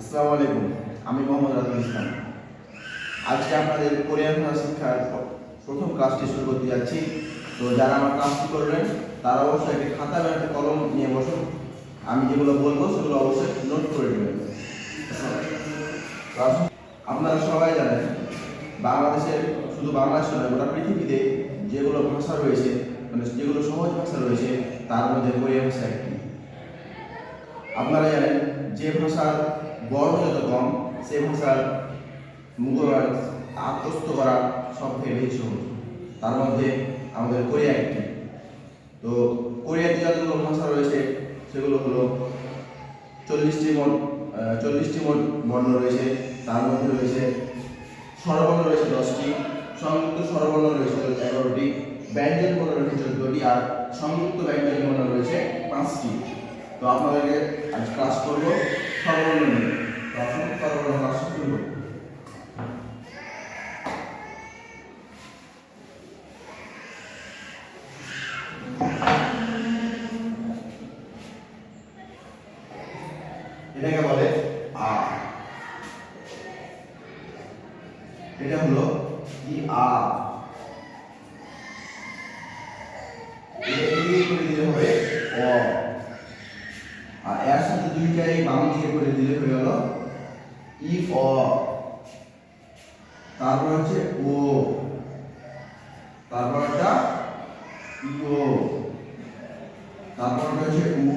আসসালামু আলাইকুম, আমি মোহাম্মদ রাজুল ইসলাম। আজকে আপনাদের কোরিয়ান ভাষা শিক্ষার প্রথম ক্লাসটি শুরু করতে যাচ্ছি। তো যারা আমার ক্লাসটি করবেন, তারা অবশ্যই একটি খাতা এবং একটা কলম নিয়ে বসুন। আমি যেগুলো বলব, সেগুলো অবশ্যই নোট করে নেবেন। আপনারা সবাই জানেন, বাংলাদেশের, শুধু বাংলাদেশ নয়, গোটা পৃথিবীতে যেগুলো ভাষা রয়েছে মানে যেগুলো সহজ ভাষা রয়েছে, তার মধ্যে কোরিয়া ভাষা একটি। আপনারা জানেন যে ভাষার বর্ণ যত কম সে ভাষার মুখর আত্মস্থ করা সব থেকে বেশি সহজ। তার মধ্যে আমাদের কোরিয়া একটি। তো কোরিয়াতে যতগুলো ভাষা রয়েছে সেগুলো হলো চল্লিশটি আহ, চল্লিশটি মন বর্ণ রয়েছে। তার মধ্যে রয়েছে স্বরবর্ণ রয়েছে দশটি সংযুক্ত স্বরবর্ণ রয়েছে এগারোটি ব্যঞ্জন বর্ণ রয়েছে চোদ্দটি আর সংযুক্ত ব্যঞ্জন বর্ণ রয়েছে পাঁচটি। তো আপনাদেরকে আজ ক্লাস করব ক্লাস শুরু করব। এটাকে বলে আ এটা হলো ই আ এটা এদিকে করে দিলে হবে অ আর এর দুইটাই বাম দিকে করে দিলে হয়ে গেল ই অ তারপর হচ্ছে ও তারপর একটা ইও তারপর হচ্ছে উ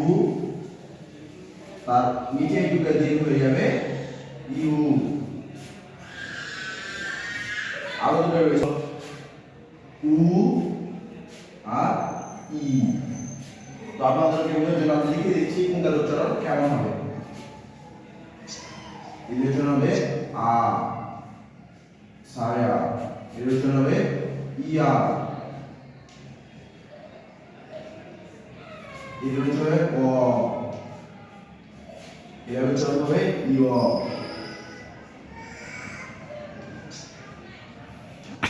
তার নিচে দুটো দিন হয়ে যাবে ইউ আরও দুটো রয়েছে। উ আর ই তো আপনাদেরকে বোঝার জন্য আমি লিখে দিচ্ছি কোনটার উচ্চারণ কেমন হবে। এর হবে আ সায়া এর হবে ইয়া এর হবে এর হবে ইয়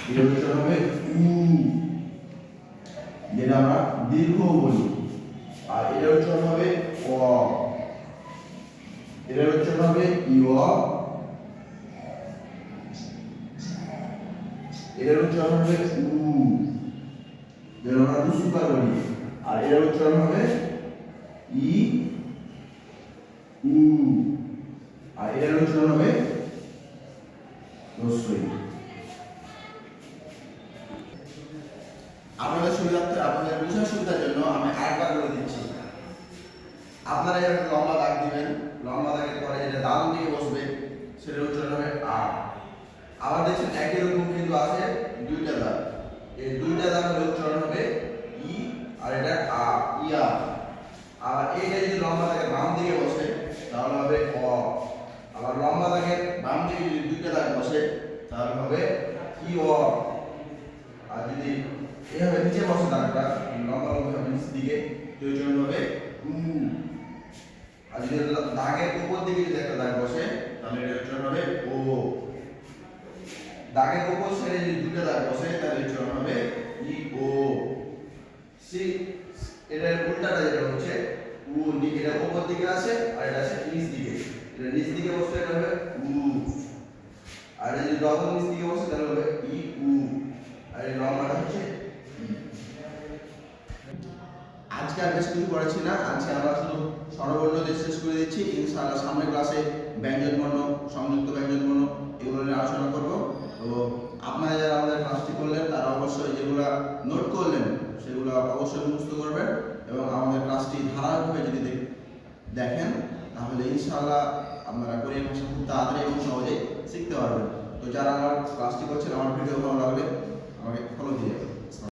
এর হবে উ। যেটা আমরা দীর্ঘ বলি। আর এর উচ্চারণ হবে অ এর উচ্চারণ হবে ইয়। এর উচ্চারণ হবে উ। যেটা আমরা দুসুকার বলি। আর এর উচ্চারণ হবে ই, উ। আর এটার উচ্চারণ হবে রস্বই আপনাদের সুবিধার্থে আপনাদের বোঝার সুবিধার জন্য আমি আরেকবার করে দিচ্ছি। আপনারা এরকম লম্বা দাগ দিবেন, লম্বা দাগের পরে যেটা ডান দিকে বসবে, সেটার উচ্চারণ হবে আ আবার দেখছেন একই রকম কিন্তু আছে দুইটা দাগ। এই দুইটা দাগের উচ্চারণ হবে ই আর এটা আ ইয়া আর। এইটা যদি লম্বা দাগের বাম দিকে বসে, তাহলে হবে অ। আবার লম্বা দাগের বাম দিকে যদি দুইটা দাগ বসে, তাহলে হবে ই, অ। আর যদি এভাবে নিচে বসে দাগটা, লম্বা লম্বা নিচের দিকে ওই জন্য হবে আর যদি দাগের উপর দিকে যদি একটা দাগ বসে, তাহলে এটা উচ্চারণ হবে ও দাগের উপর সাইডে যদি দুটো দাগ বসে, তাহলে উচ্চারণ হবে ই ও সি এটার উল্টাটা যেটা হচ্ছে উ এটা উপর দিকে আছে আর এটা আছে নিচ দিকে। এটা নিচ দিকে বসলে এটা হবে উ আর যদি ডবল নিচ দিকে বসে, তাহলে হবে ই উ আর এই লম্বাটা হচ্ছে ই। আজকে আর বেশি কিছু করেছি না। আজকে আমরা শুধু স্বরবর্ণ দিয়ে শেষ করে দিচ্ছি। ইনশাআল্লাহ সামনের ক্লাসে ব্যঞ্জন বর্ণ, সংযুক্ত ব্যঞ্জন বর্ণ, এগুলো নিয়ে আলোচনা করব। তো আপনারা যারা আমাদের ক্লাসটি করলেন, তারা অবশ্যই যেগুলো নোট করলেন, সেগুলো অবশ্যই মুখস্থ করবেন এবং আমাদের ক্লাসটি ধারাবাহিকভাবে যদি দেখ- দেখেন, তাহলে ইনশাআল্লাহ আপনারা কোরিয়ান ভাষা খুব তাড়াতাড়ি এবং সহজেই শিখতে পারবেন। তো যারা আমার ক্লাসটি করছেন, আমার ভিডিও ভালো লাগলে আমাকে ফলো দিয়ে যাবেন।